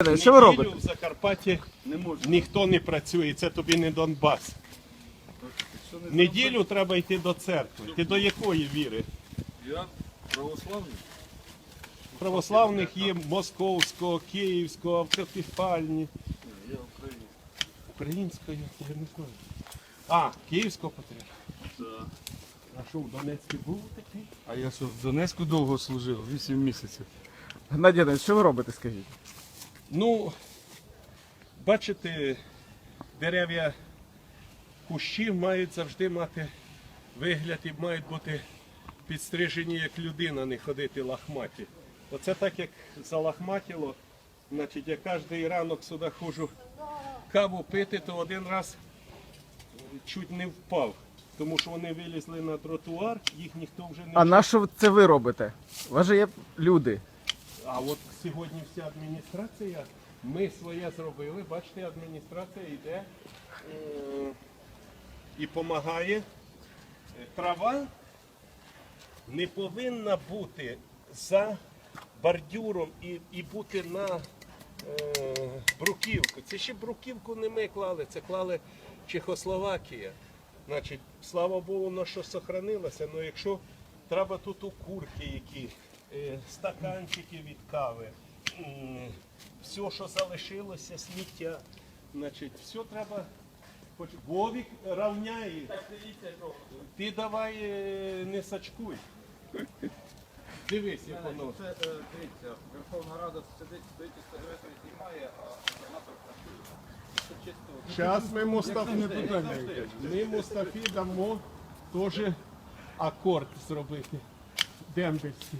Що ви робите? в Закарпатті ніхто не працює, це тобі не Донбас. Неділю треба йти до церкви. Ти до якої віри? Я православний. Православних є московського, київського, автокефальні. Я українець. Української, я не знаю. А, київського патріарха. Да. А що, в Донецьку був такий? А я що в Донецьку довго служив, 8 місяців. Геннадій що ви робите, скажіть? Ну, бачите, дерев'я кущі мають завжди мати вигляд і мають бути підстрижені як людина, не ходити лахматі. Оце так як залахматіло, значить, я кожен ранок сюди ходжу каву пити, то один раз чуть не впав. Тому що вони вилізли на тротуар, їх ніхто вже не А на що це ви робите? У вас же є люди. А от сьогодні вся адміністрація, ми своє зробили. Бачите, адміністрація йде е, і допомагає. Трава не повинна бути за бордюром і, і бути на е, бруківку. Це ще бруківку не ми клали, це клали Чехословакія. Значить, слава Богу, на що сохранилося. Ну якщо треба тут окурки які, стаканчики від кави, все, що залишилося, сміття. Значить, все треба. хоч Вовік равняє. Ти давай е, не сачкуй. Дивись, як воно. Це е, дивіться, Верховна Рада сидить, стоїть і сигарети знімає, а сенатор працює. Зараз ми Мустафі, ми Мустафі дамо теж акорд зробити. Дембельський.